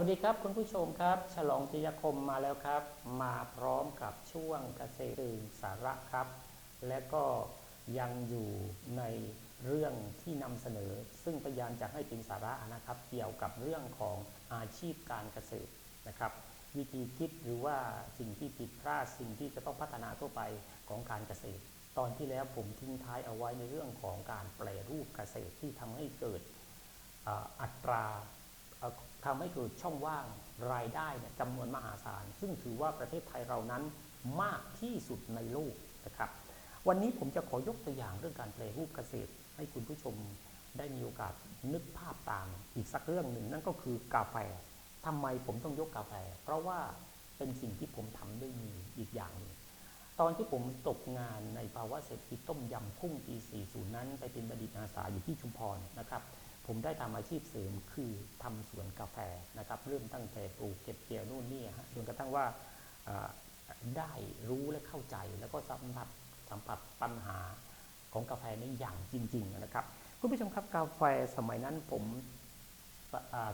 วัสดีครับคุณผู้ชมครับ ฉลองจิยคมมาแล้วครับ มาพร้อมกับช่วงเกษตรตื่นสาระครับ และก็ยังอยู่ในเรื่องที่นำเสนอ ซึ่งพยายามจะให้เป็นสาระนะครับ เกี่ยวกับเรื่องของอาชีพการเกษตรนะครับ วิธีคิดหรือว่าสิ่งที่ผิดพลาดสิ่งที่จะต้องพัฒนาทั่วไปของการเกษตร ตอนที่แล้วผมทิ้งท้ายเอาไว้ในเรื่องของการแปลรูปเกษตรที่ทำให้เกิดอัตรา ทำให้เกิดช่องว่างรายได้เนี่ยจำนวนมหาศาล ซึ่งถือว่าประเทศไทยเรานั้นมากที่สุดในโลกนะครับ วันนี้ผมจะขอยกตัวอย่างเรื่องการแปลรูปเกษตร ให้คุณผู้ชมได้มีโอกาสนึกภาพตามอีกสักเรื่องหนึ่งนั่นก็คือกาแฟทำไมผมต้องยกกาแฟ เพราะว่าเป็นสิ่งที่ผมทำด้วยมืออีกอย่างหนึ่งตอนที่ผมตกงานในภาวะเศรษฐกิจต้มยำกุ้งปี40นั้น ไปเป็นบัณฑิตอาสาอยู่ที่ชุมพรนะครับ ผมได้ทำอาชีพเสริมคือทำสวนกาแฟนะครับ เริ่มตั้งแต่ปลูกเก็บเกี่ยวนู่นนี่ฮะจนกระทั่งว่าได้รู้และเข้าใจแล้วก็สัมผัสสัมผัสปัญหาของกาแฟนี้อย่างจริง ๆ นะครับ คุณผู้ชมครับกาแฟสมัยนั้นผม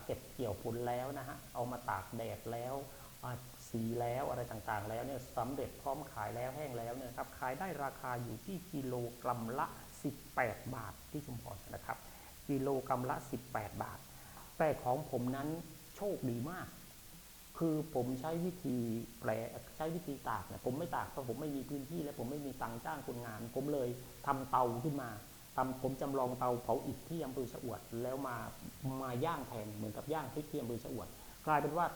เก็บเกี่ยวผลแล้วนะฮะเอามาตากแดดแล้วสีแล้วอะไรต่างๆ แล้วเนี่ยสำเร็จพร้อมขายแล้วแห้งแล้วเนี่ยนะครับขายได้ราคาอยู่ที่กิโลกรัมละ 18 บาทที่ชุมพรนะครับ กิโลกรัมละ 18 บาท แต่ของผมนั้นโชคดีมาก คือผมใช้วิธีแปลใช้วิธีตากเนี่ยผมไม่ตากเพราะผมไม่มีพื้นที่และผมไม่มีตังจ้างคนงาน ผมเลยทำเตาขึ้นมาทำผมจำลองเตาเผาอิฐที่อำเภอชะอวด แล้วมามาย่างแทนเหมือนกับย่างพริกที่อำเภอชะอวด กลายเป็นว่า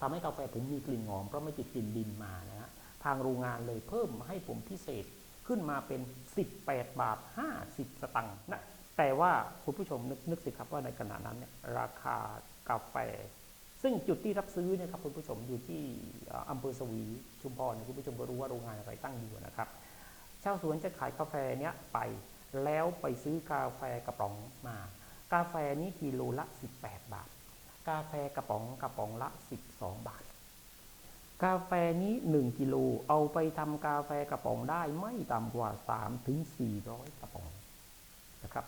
ทำให้กาแฟผมมีกลิ่นหอมเพราะไม่ติดกลิ่นดินมานะฮะทางโรงงานเลยเพิ่มให้ผมพิเศษขึ้นมาเป็น 18 บาท 50 สตังค์นะ แต่ว่าคุณผู้ชมนึกนึกสิครับว่าในขณะนั้นเนี่ยราคากาแฟ ซึ่งจุดที่รับซื้อเนี่ยครับคุณผู้ชมอยู่ที่อำเภอสวีชุมพรคุณผู้ชมก็รู้ว่าโรงงานอะไรตั้งอยู่นะครับชาวสวนจะขายกาแฟเนี้ยไปแล้วไปซื้อกาแฟกระป๋องมา กาแฟนี้กิโลละ 18 บาท กาแฟกระป๋องกระป๋องละ 12 บาท กาแฟนี้ 1กิโลเอาไปทำกาแฟกระป๋องได้ไม่ต่ำกว่า3ถึง400 กระป๋องนะครับ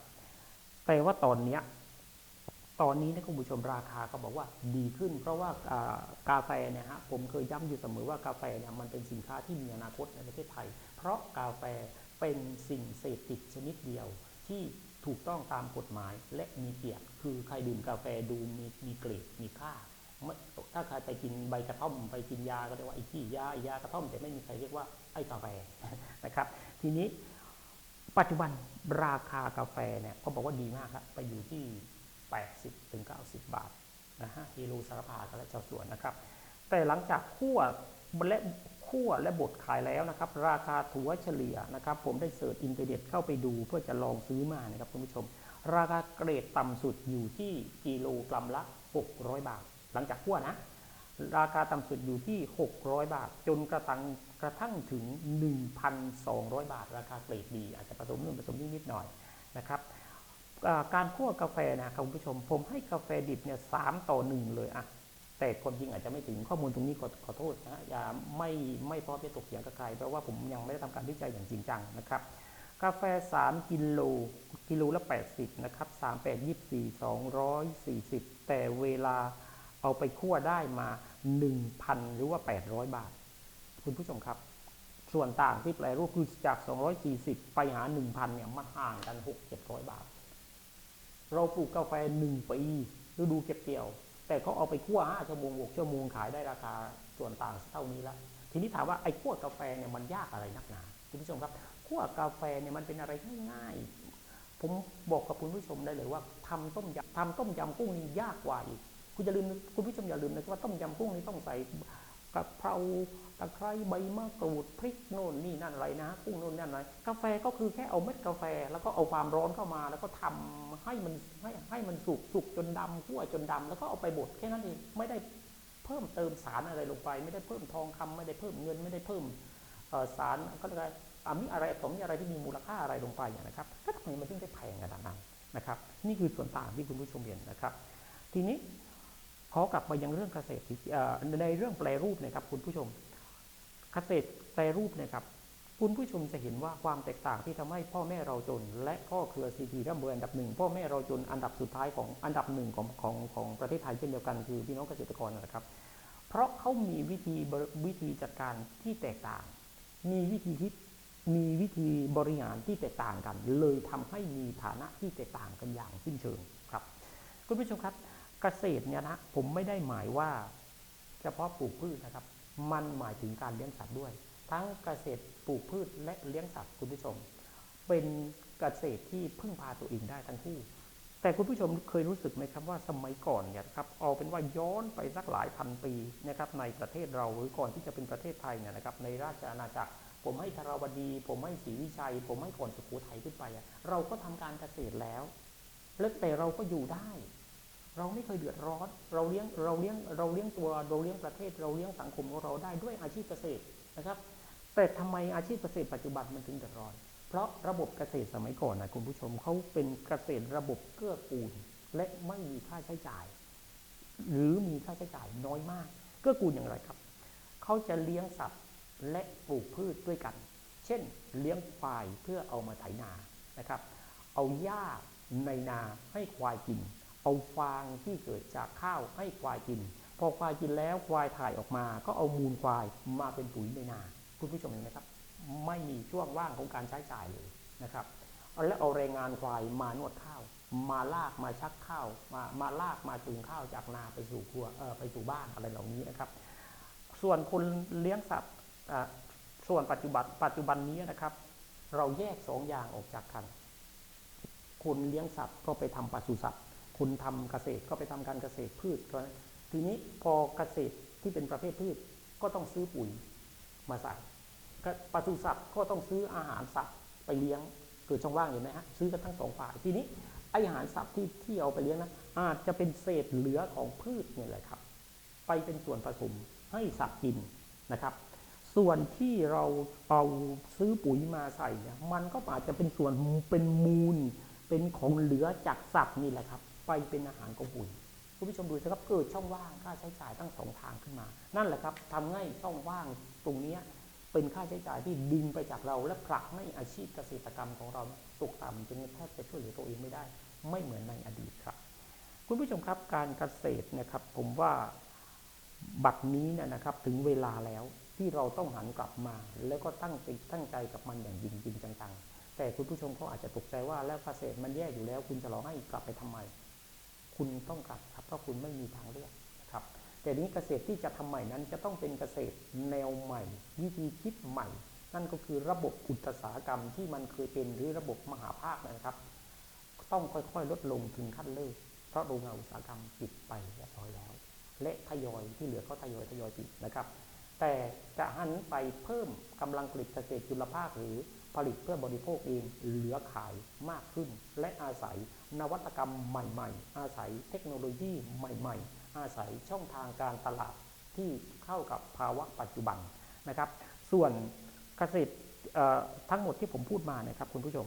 แต่ว่าตอนเนี้ยตอนนี้นะคุณผู้ชมราคาก็บอกว่าดีขึ้น เพราะว่ากาแฟเนี่ยฮะผมเคยย้ำอยู่เสมอว่ากาแฟเนี่ยมันเป็นสินค้าที่มีอนาคตในประเทศไทย เพราะกาแฟเป็นสิ่งเสพติดชนิดเดียวที่ถูกต้องตามกฎหมายและมีเกียรติคือใครดื่มกาแฟดูมีมีเกรดมีค่า ถ้าใครไปกินใบกระท่อมไปกินยาก็เรียกว่าไอ้ขี้ยาไอ้ยากระท่อมแต่ไม่มีใครเรียกว่าไอ้กาแฟนะครับ ทีนี้ ปัจจุบันราคากาแฟเนี่ยเขาบอกว่าดีมากครับไปอยู่ที่ 80ถึง90 บาทนะฮะกิโลสารพากันและชาวสวนนะครับ แต่หลังจากคั่วและคั่วและบดขายแล้วนะครับ ราคาถัวเฉลี่ยนะครับ ผมได้เสิร์ชอินเทอร์เน็ตเข้าไปดูเพื่อจะลองซื้อมานะครับคุณผู้ชม ราคาเกรดต่ำสุดอยู่ที่กิโลกรัมละ 600 บาท หลังจากคั่วนะ ราคาต่ำสุดอยู่ที่ 600 บาท จนกระทั่งกระทั่งถึง 1,200 บาท ราคาเกรดดี อาจจะผสมนู่นผสมนี่นิดหน่อยนะครับการคั่วกาแฟนะครับคุณผู้ชม ผมให้กาแฟดิบเนี่ยสามต่อหนึ่งเลยอะแต่ความจริงอาจจะไม่ถึงข้อมูลตรงนี้ขอขอโทษนะฮะอย่าไม่ไม่พร้อมจะตกเถียงกับใครเพราะว่าผมยังไม่ได้ทำการวิจัยอย่างจริงจังนะครับ กาแฟ 3 กิโลกิโลละ 80 นะครับ 3 8 24 240 แต่เวลา เอาไปคั่วได้มา 1,000 หรือว่า 800 บาท คุณผู้ชมครับ ส่วนต่างที่แปลรูปคือจาก 240 ไปหา 1,000 เนี่ยมันห่างกัน 6-700 บาท เราปลูกกาแฟ 1 ปีฤดูเก็บเกี่ยว แต่เขาเอาไปคั่ว 5 ชั่วโมง 6 ชั่วโมงขายได้ราคาส่วนต่างเท่านี้ละทีนี้ถามว่าไอ้คั่วกาแฟเนี่ยมันยากอะไรนักหนาคุณผู้ชมครับคั่วกาแฟเนี่ยมันเป็นอะไรง่ายๆผมบอกกับคุณผู้ชมได้เลยว่าทำต้มยำทำต้มยำกุ้งนี่ยากกว่าอีก คุณอย่าลืมคุณผู้ชมอย่าลืมนะครับว่าต้มยำกุ้งนี่ต้องใส่กะเพราตะไคร้ใบมะกรูดพริกโน่นนี่นั่นอะไรนะกุ้งโน่นนั่นอะไรกาแฟก็คือแค่เอาเม็ดกาแฟ แล้วก็เอาความร้อนเข้ามา แล้วก็ทำให้มันให้ให้มันสุกสุกจนดำคั่วจนดำแล้วก็เอาไปบดแค่นั้นเองไม่ได้เพิ่มเติมสารอะไรลงไป ไม่ได้เพิ่มทองคำไม่ได้เพิ่มเงินไม่ได้เพิ่มสารก็เรียกอะไรอะมีอะไรสมมีอะไรที่มีมูลค่าอะไรลงไปอย่างนะครับก็ทำไมมันถึงได้แพงขนาดนั้นนะครับ นี่คือส่วนต่างที่คุณผู้ชมเห็นนะครับ ทีนี้ ขอกลับมายังเรื่องเกษตรในเรื่องแปรรูปนะครับคุณผู้ชม เกษตรแปรรูปนะครับคุณผู้ชมจะเห็นว่าความแตกต่างที่ทำให้พ่อแม่เราจน และพ่อเครือซีพีร่ำรวยอันดับหนึ่งพ่อแม่เราจนอันดับสุดท้ายของอันดับหนึ่งของของของประเทศไทยเช่นเดียวกันคือพี่น้องเกษตรกรนะครับ เพราะเขามีวิธีวิธีจัดการที่แตกต่าง มีวิธีคิดมีวิธีบริหารที่แตกต่างกัน เลยทำให้มีฐานะที่แตกต่างกันอย่างสิ้นเชิงครับ คุณผู้ชมครับ เกษตรเนี่ยนะผมไม่ได้หมายว่าเฉพาะปลูกพืชนะครับ มันหมายถึงการเลี้ยงสัตว์ด้วย ทั้งเกษตรปลูกพืชและเลี้ยงสัตว์คุณผู้ชม เป็นเกษตรที่พึ่งพาตัวเองได้ทั้งคู่ แต่คุณผู้ชมเคยรู้สึกไหมครับว่าสมัยก่อนเนี่ยครับเอาเป็นว่าย้อนไปสักหลายพันปีนะครับในประเทศเราหรือก่อนที่จะเป็นประเทศไทยเนี่ยนะครับในราชอาณาจักรผมให้ธาราวดี ผมให้ศรีวิชัย ผมให้ก่อนสุโขทัยขึ้นไป เราก็ทำการเกษตรแล้วแล้วแต่เราก็อยู่ได้ เราไม่เคยเดือดร้อน เราเลี้ยงเราเลี้ยงเราเลี้ยงตัวเราเลี้ยงประเทศ เราเลี้ยงสังคมของเราได้ด้วยอาชีพเกษตรนะครับแต่ทำไมอาชีพเกษตรปัจจุบันมันถึงเดือดร้อน เพราะระบบเกษตรสมัยก่อนนะคุณผู้ชมเขาเป็นเกษตรระบบเกื้อกูล และไม่มีค่าใช้จ่าย หรือมีค่าใช้จ่ายน้อยมาก เกื้อกูลอย่างไรครับเขาจะเลี้ยงสัตว์และปลูกพืชด้วยกัน เช่น เลี้ยงควายเพื่อเอามาไถนานะครับ เอาหญ้าในนาให้ควายกิน เอาฟางที่เกิดจากข้าวให้ควายกิน พอควายกินแล้วควายถ่ายออกมา ก็เอามูลควายมาเป็นปุ๋ยในนาคุณผู้ชมเห็นไหมครับ ไม่มีช่วงว่างของการใช้จ่ายเลยนะครับแล้วเอาแรงงานควายมานวดข้าว มาลากมาชักข้าวมามาลากมาจูงข้าวจากนาไปสู่ครัวเออไปสู่บ้านอะไรเหล่านี้นะครับ ส่วนคนเลี้ยงสัตว์ส่วนปัจจุบันปัจจุบันนี้นะครับ เราแยกสองอย่างออกจากกันคุณเลี้ยงสัตว์ก็ไปทำปศุสัตว์ คุณทำเกษตรก็ไปทำการเกษตรพืชก็ทีนี้พอเกษตรที่เป็นประเภทพืชก็ต้องซื้อปุ๋ยมาใส่ปศุสัตว์ก็ต้องซื้ออาหารสัตว์ไปเลี้ยงเกิดช่องว่างเห็นไหมฮะซื้อกันทั้งสองฝ่ายทีนี้อาหารสัตว์ที่ที่เอาไปเลี้ยงนะอาจจะเป็นเศษเหลือของพืชนี่แหละครับ ไปเป็นส่วนผสมให้สัตว์กินนะครับ ส่วนที่เราเอาซื้อปุ๋ยมาใส่เนี่ยมันก็อาจจะเป็นส่วนเป็นมูล เป็นของเหลือจากสัตว์นี่แหละครับ ไปเป็นอาหารของปุ๋ยคุณผู้ชมดูสิครับเกิดช่องว่างค่าใช้จ่ายทั้งสองทางขึ้นมา นั่นแหละครับทำให้ช่องว่างตรงนี้เป็นค่าใช้จ่ายที่ดึงไปจากเรา และผลักให้อาชีพเกษตรกรรมของเราตกต่ำจนแทบจะช่วยเหลือตัวเองไม่ได้ ไม่เหมือนในอดีตครับ คุณผู้ชมครับการเกษตรนะครับผมว่าบัดนี้เนี่ยนะครับถึงเวลาแล้วที่เราต้องหันกลับมา แล้วก็ตั้งใจตั้งใจกับมันอย่างจริงจริงจังๆแต่คุณผู้ชมเขาอาจจะตกใจว่าแล้วเกษตรมันแย่อยู่แล้ว คุณจะรอให้กลับไปทำไม คุณต้องกลับครับเพราะคุณไม่มีทางเลือกนะครับ แต่นี้เกษตรที่จะทำใหม่นั้นจะต้องเป็นเกษตรแนวใหม่ วิธีคิดใหม่ นั่นก็คือระบบอุตสาหกรรมที่มันเคยเป็นหรือระบบมหาภาคนะครับ ต้องค่อยๆ ลดลงถึงขั้นเลิกเพราะโรงงานอุตสาหกรรมปิดไปเรียบร้อยแล้ว และทยอยที่เหลือก็ทยอยทยอยปิดนะครับ แต่จะหันไปเพิ่มกำลังผลิตเกษตรจุลภาคหรือ ผลิตเพื่อบริโภคเองเหลือขายมากขึ้น และอาศัยนวัตกรรมใหม่ๆ อาศัยเทคโนโลยีใหม่ๆ อาศัยช่องทางการตลาดที่เข้ากับภาวะปัจจุบันนะครับ ส่วนเกษตรทั้งหมดที่ผมพูดมานะครับคุณผู้ชม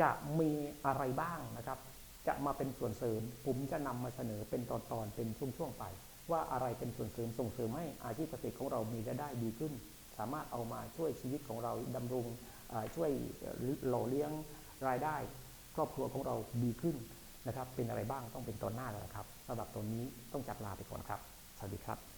จะมีอะไรบ้างนะครับ จะมาเป็นส่วนเสริม ผมจะนำมาเสนอเป็นตอนๆเป็นช่วงๆไป ว่าอะไรเป็นส่วนเสริมส่งเสริมให้อาชีพเกษตรของเรามีรายได้ดีขึ้น สามารถเอามาช่วยชีวิตของเราดำรง ช่วยหล่อเลี้ยงรายได้ ครอบครัวของเราดีขึ้นนะครับ เป็นอะไรบ้างต้องเป็นตอนหน้าแล้วครับสำหรับตอนนี้ต้องจัดลาไปก่อนครับ สวัสดีครับ